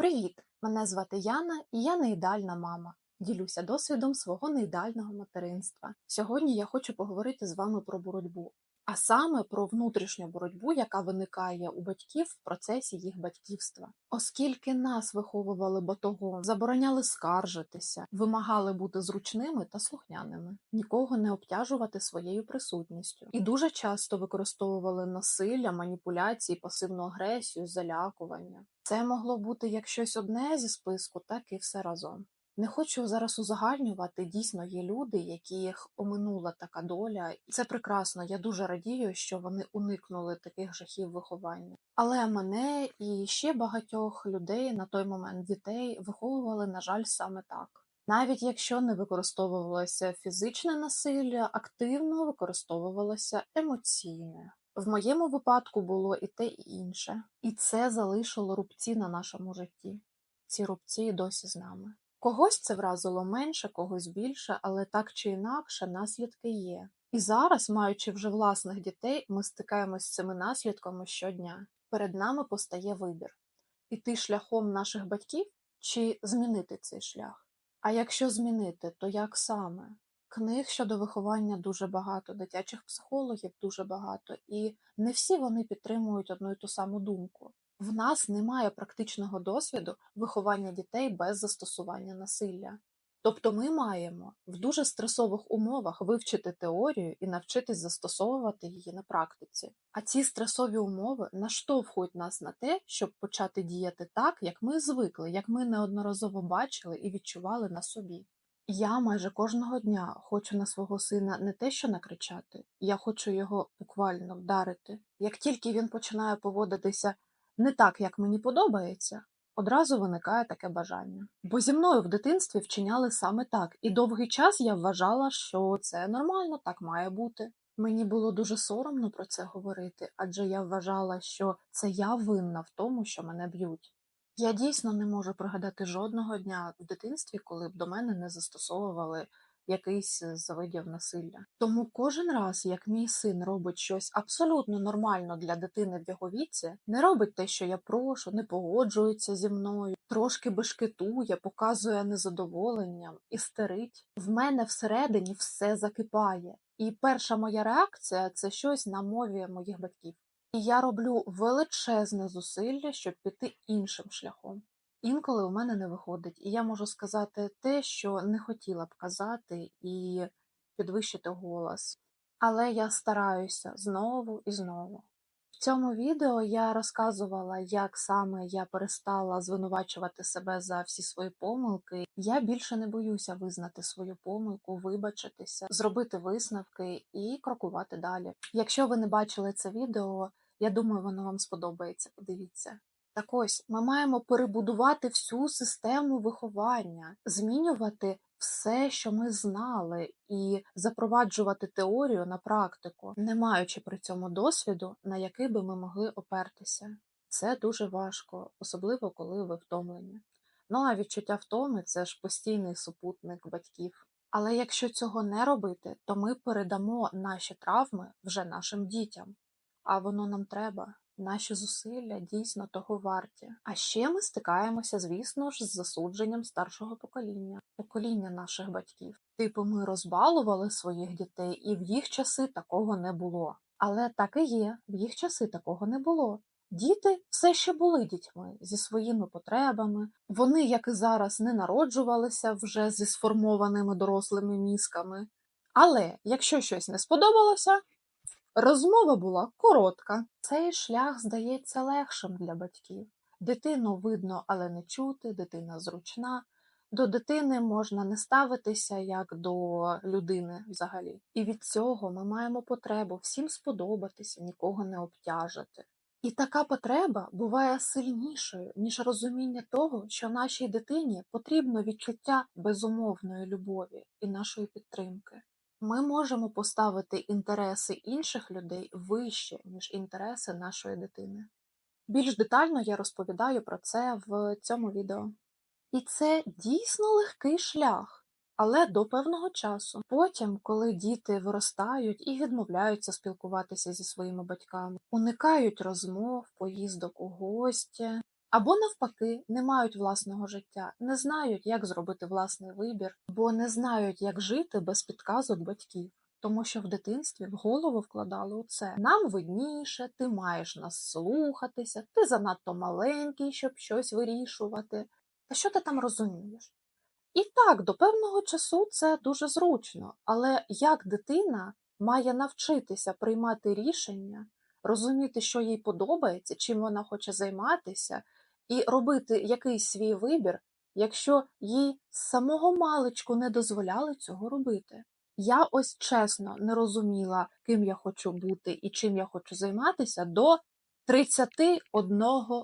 Привіт! Мене звати Яна, і я неідеальна мама. Ділюся досвідом свого неідеального материнства. Сьогодні я хочу поговорити з вами про боротьбу, а саме про внутрішню боротьбу, яка виникає у батьків в процесі їх батьківства. Оскільки нас виховували батогом, забороняли скаржитися, вимагали бути зручними та слухняними, нікого не обтяжувати своєю присутністю, і дуже часто використовували насилля, маніпуляції, пасивну агресію, залякування. Це могло бути як щось одне зі списку, так і все разом. Не хочу зараз узагальнювати. Дійсно, є люди, яких оминула така доля, це прекрасно. Я дуже радію, що вони уникнули таких жахів виховання. Але мене і ще багатьох людей на той момент дітей виховували, на жаль, саме так. Навіть якщо не використовувалося фізичне насилля, активно використовувалося емоційне. В моєму випадку було і те, і інше, і це залишило рубці на нашому житті. Ці рубці досі з нами. Когось це вразило менше, когось більше, але так чи інакше наслідки є. І зараз, маючи вже власних дітей, ми стикаємось з цими наслідками щодня. Перед нами постає вибір іти шляхом наших батьків чи змінити цей шлях. А якщо змінити, то як саме? Книг щодо виховання дуже багато, дитячих психологів дуже багато, і не всі вони підтримують одну і ту саму думку. В нас немає практичного досвіду виховання дітей без застосування насилля. Тобто ми маємо в дуже стресових умовах вивчити теорію і навчитись застосовувати її на практиці. А ці стресові умови наштовхують нас на те, щоб почати діяти так, як ми звикли, як ми неодноразово бачили і відчували на собі. Я майже кожного дня хочу на свого сина не те, що накричати, я хочу його буквально вдарити. Як тільки він починає поводитися не так, як мені подобається, одразу виникає таке бажання. Бо зі мною в дитинстві вчиняли саме так, і довгий час я вважала, що це нормально, так має бути. Мені було дуже соромно про це говорити, адже я вважала, що це я винна в тому, що мене б'ють. Я дійсно не можу пригадати жодного дня в дитинстві, коли б до мене не застосовували якийсь з видів насилля. Тому кожен раз, як мій син робить щось абсолютно нормально для дитини в його віці, не робить те, що я прошу, не погоджується зі мною, трошки бешкетує, показує незадоволення, істерить. В мене всередині все закипає. І перша моя реакція це щось на мові моїх батьків. І я роблю величезне зусилля, щоб піти іншим шляхом. Інколи у мене не виходить, і я можу сказати те, що не хотіла б казати, і підвищити голос. Але я стараюся знову і знову. В цьому відео я розказувала, як саме я перестала звинувачувати себе за всі свої помилки. Я більше не боюся визнати свою помилку, вибачитися, зробити висновки і крокувати далі. Якщо ви не бачили це відео, я думаю, воно вам сподобається. Подивіться. Так ось ми маємо перебудувати всю систему виховання, змінювати все, що ми знали, і запроваджувати теорію на практику, не маючи при цьому досвіду, на який би ми могли опертися. Це дуже важко, особливо коли ви втомлені. Ну а відчуття втоми це ж постійний супутник батьків. Але якщо цього не робити, то ми передамо наші травми вже нашим дітям, а воно нам треба. Наші зусилля дійсно того варті. А ще ми стикаємося, звісно ж, з засудженням старшого покоління, покоління наших батьків. Типу, ми розбалували своїх дітей, і в їх часи такого не було. Але так і є, в їх часи такого не було. Діти все ще були дітьми зі своїми потребами. Вони, як і зараз, не народжувалися вже зі сформованими дорослими мізками. Але якщо щось не сподобалося, Розмова була коротка. Цей шлях здається легшим для батьків. Дитину видно, але не чути, дитина зручна. До дитини можна не ставитися як до людини взагалі. І від цього ми маємо потребу всім сподобатися, нікого не обтяжити. І така потреба буває сильнішою, ніж розуміння того, що нашій дитині потрібно відчуття безумовної любові і нашої підтримки. Ми можемо поставити інтереси інших людей вище, ніж інтереси нашої дитини. Більш детально я розповідаю про це в цьому відео. І це дійсно легкий шлях, але до певного часу. Потім, коли діти виростають і відмовляються спілкуватися зі своїми батьками, уникають розмов, поїздок у гості, Або навпаки, не мають власного життя, не знають, як зробити власний вибір, бо не знають, як жити без підказок батьків. Тому що в дитинстві в голову вкладали у це. Нам видніше, ти маєш нас слухатися, ти занадто маленький, щоб щось вирішувати. Та що ти там розумієш? І так, до певного часу це дуже зручно, але як дитина має навчитися приймати рішення, розуміти, що їй подобається, чим вона хоче займатися, і робити якийсь свій вибір, якщо їй з самого маличку не дозволяли цього робити. Я ось чесно не розуміла, ким я хочу бути і чим я хочу займатися до 31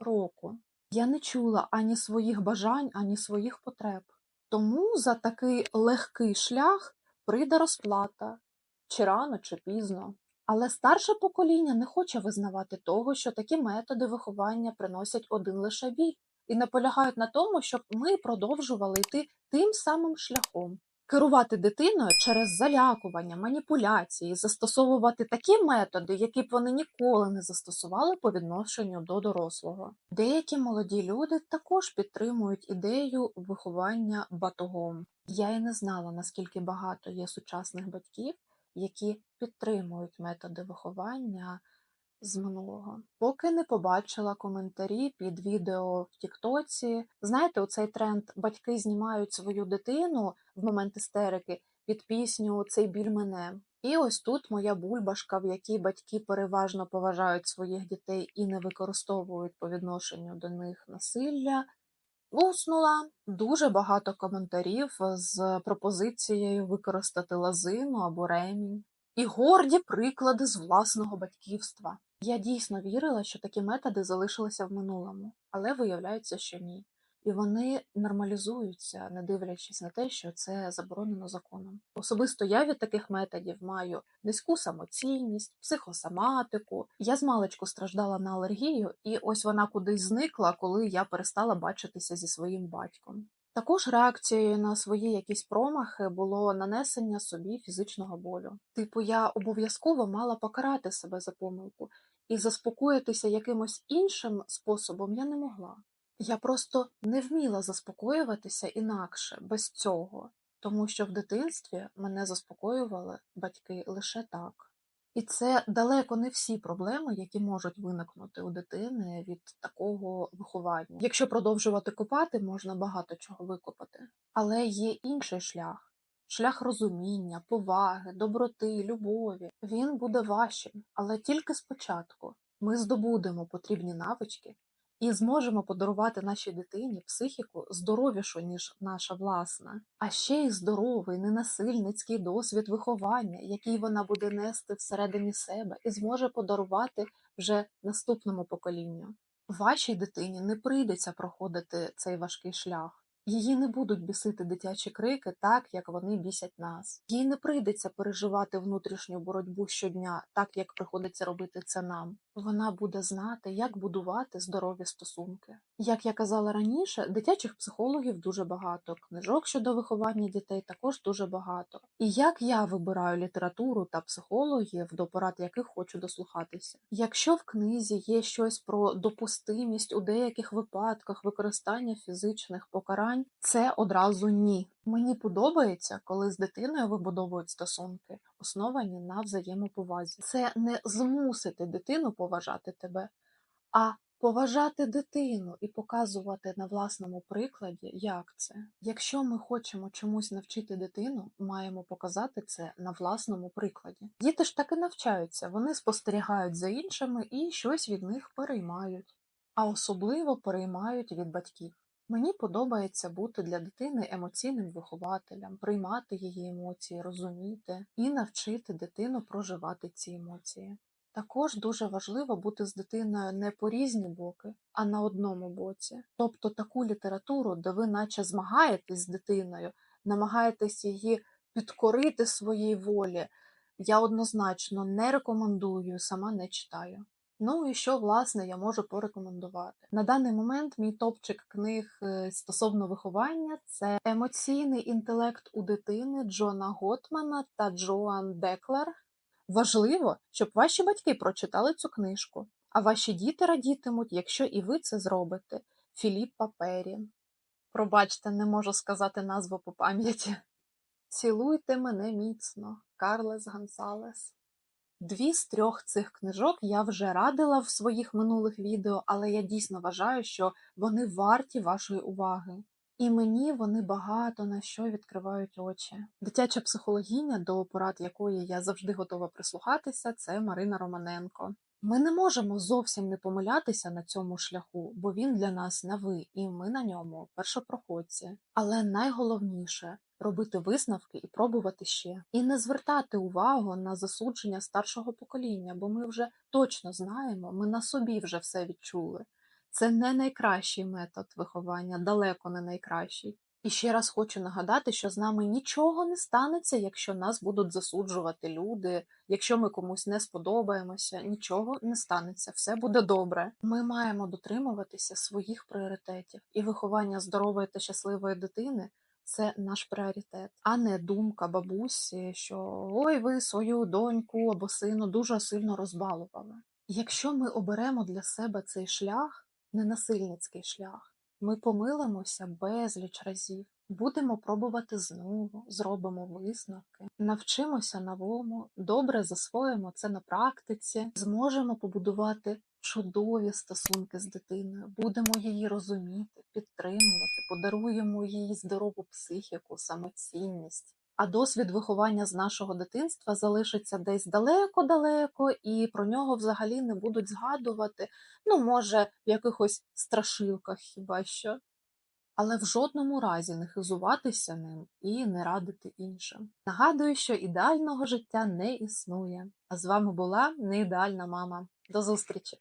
року. Я не чула ані своїх бажань, ані своїх потреб. Тому за такий легкий шлях прийде розплата, чи рано, чи пізно. Але старше покоління не хоче визнавати того, що такі методи виховання приносять один лише біль, і наполягають на тому, щоб ми продовжували йти тим самим шляхом. Керувати дитиною через залякування, маніпуляції, застосовувати такі методи, які б вони ніколи не застосували по відношенню до дорослого. Деякі молоді люди також підтримують ідею виховання батогом. Я і не знала, наскільки багато є сучасних батьків, які підтримують методи виховання з минулого. Поки не побачила коментарі під відео в Тіктоці. Знаєте, оцей тренд батьки знімають свою дитину в момент істерики під пісню Цей біль мене. І ось тут моя бульбашка, в якій батьки переважно поважають своїх дітей і не використовують по відношенню до них насилля. Уснула дуже багато коментарів з пропозицією використати лазину або ремінь. І горді приклади з власного батьківства. Я дійсно вірила, що такі методи залишилися в минулому, але виявляється, що ні. І вони нормалізуються, не дивлячись на те, що це заборонено законом. Особисто я від таких методів маю низьку самоцінність, психосоматику. Я з маличку страждала на алергію, і ось вона кудись зникла, коли я перестала бачитися зі своїм батьком. Також реакцією на свої якісь промахи було нанесення собі фізичного болю. Типу, я обов'язково мала покарати себе за помилку, і заспокоїтися якимось іншим способом я не могла. Я просто не вміла заспокоюватися інакше, без цього, тому що в дитинстві мене заспокоювали батьки лише так. І це далеко не всі проблеми, які можуть виникнути у дитини від такого виховання. Якщо продовжувати копати, можна багато чого викопати. Але є інший шлях шлях розуміння, поваги, доброти, любові. Він буде важчим, але тільки спочатку ми здобудемо потрібні навички і зможемо подарувати нашій дитині психіку здоровішу, ніж наша власна, а ще й здоровий, ненасильницький досвід виховання, який вона буде нести всередині себе і зможе подарувати вже наступному поколінню. Вашій дитині не прийдеться проходити цей важкий шлях. Її не будуть бісити дитячі крики так, як вони бісять нас. Їй не прийдеться переживати внутрішню боротьбу щодня, так як приходиться робити це нам. Вона буде знати, як будувати здорові стосунки. Як я казала раніше, дитячих психологів дуже багато, книжок щодо виховання дітей також дуже багато. І як я вибираю літературу та психологів, до порад яких хочу дослухатися. Якщо в книзі є щось про допустимість у деяких випадках використання фізичних покарань, це одразу ні. Мені подобається, коли з дитиною вибудовують стосунки, основані на взаємоповазі. Це не змусити дитину поважати тебе, а поважати дитину і показувати на власному прикладі, як це. Якщо ми хочемо чомусь навчити дитину, маємо показати це на власному прикладі. Діти ж таки навчаються, вони спостерігають за іншими і щось від них переймають, а особливо переймають від батьків. Мені подобається бути для дитини емоційним вихователем, приймати її емоції, розуміти і навчити дитину проживати ці емоції. Також дуже важливо бути з дитиною не по різні боки, а на одному боці. Тобто таку літературу, де ви наче змагаєтесь з дитиною, намагаєтесь її підкорити своїй волі, я однозначно не рекомендую, сама не читаю. Ну і що, власне, я можу порекомендувати. На даний момент мій топчик книг е, стосовно виховання це емоційний інтелект у дитини Джона Готмана та Джоан Деклер. Важливо, щоб ваші батьки прочитали цю книжку, а ваші діти радітимуть, якщо і ви це зробите. Філіппа Пері. Пробачте, не можу сказати назву по пам'яті. Цілуйте мене міцно, Карлес Гонсалес. Дві з трьох цих книжок я вже радила в своїх минулих відео, але я дійсно вважаю, що вони варті вашої уваги. І мені вони багато на що відкривають очі. Дитяча психологиня, до порад якої я завжди готова прислухатися, це Марина Романенко. Ми не можемо зовсім не помилятися на цьому шляху, бо він для нас новий, і ми на ньому першопроходці. Але найголовніше робити висновки і пробувати ще, і не звертати увагу на засудження старшого покоління, бо ми вже точно знаємо, ми на собі вже все відчули. Це не найкращий метод виховання, далеко не найкращий. І ще раз хочу нагадати, що з нами нічого не станеться, якщо нас будуть засуджувати люди, якщо ми комусь не сподобаємося, нічого не станеться, все буде добре. Ми маємо дотримуватися своїх пріоритетів, і виховання здорової та щасливої дитини це наш пріоритет, а не думка бабусі, що ой, ви свою доньку або сину дуже сильно розбалували. Якщо ми оберемо для себе цей шлях, ненасильницький шлях, ми помилимося безліч разів, будемо пробувати знову, зробимо висновки, навчимося новому, добре засвоїмо це на практиці, зможемо побудувати чудові стосунки з дитиною, будемо її розуміти, підтримувати, подаруємо їй здорову психіку, самоцінність. А досвід виховання з нашого дитинства залишиться десь далеко-далеко, і про нього взагалі не будуть згадувати, ну, може, в якихось страшилках хіба що. Але в жодному разі не хизуватися ним і не радити іншим. Нагадую, що ідеального життя не існує. А з вами була неідеальна мама. До зустрічі!